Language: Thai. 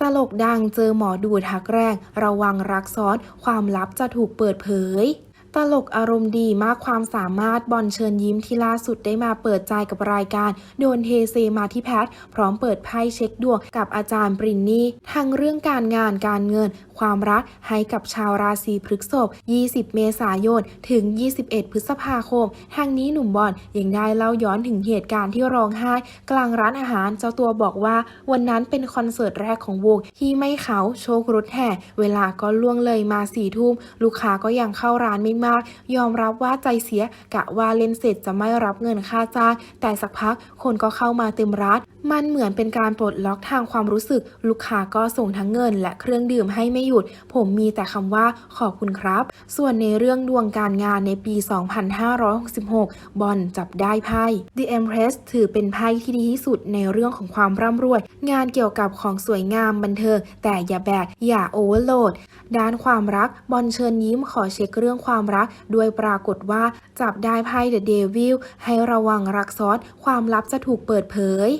ตลกดังเจอหมอดูทักแรงระวังรักซ้อน ความลับจะถูกเปิดเผย ตลกอารมณ์ดีมากความสามารถบอลเชิญยิ้มที่ล่าสุดได้มาเปิดใจกับรายการ โดนเทเซมาที่แพท พร้อมเปิดไพ่เช็คดวงกับอาจารย์ปรินนี่ทั้งเรื่องการงานการเงิน ความรักให้กับชาวราศีพฤษภ 20 เมษายน ถึง 21 พฤษภาคม ทางนี้หนุ่มบอลยังได้เล่าย้อนถึงเหตุการณ์ที่ร้องไห้ กลางร้านอาหารเจ้าตัวบอกว่าวันนั้นเป็นคอนเสิร์ตแรกของวงที่ไม่เขาโชครถแห่ เวลาก็ล่วงเลยมาสี่ทุ่ม ลูกค้าก็ยังเข้าร้านไม่มาก ยอมรับว่าใจเสียกะว่าเล่นเสร็จจะไม่รับเงินค่าจ้าง แต่สักพักคนก็เข้ามาเต็มร้านมันเหมือนเป็นการปลดล็อกทางความรู้สึก ลูกค้าก็ส่งทั้งเงินและเครื่องดื่มให้ไม่หยุด ผมมีแต่คำว่าขอบคุณครับ ส่วนในเรื่องดวงการงานในปี 2566 บอลจับได้ไพ่ The Empress ถือเป็นไพ่ที่ดีที่สุดในเรื่องของความร่ำรวย งานเกี่ยวกับของสวยงามบันเทิงแต่อย่าแบก อย่าโอเวอร์โหลด ด้านความรักบอลเชิญยิ้มขอเช็คเรื่องความรัก ด้วยปรากฏว่าจับได้ไพ่ The Devil ให้ระวังรักซ้อนความลับจะถูกเปิดเผย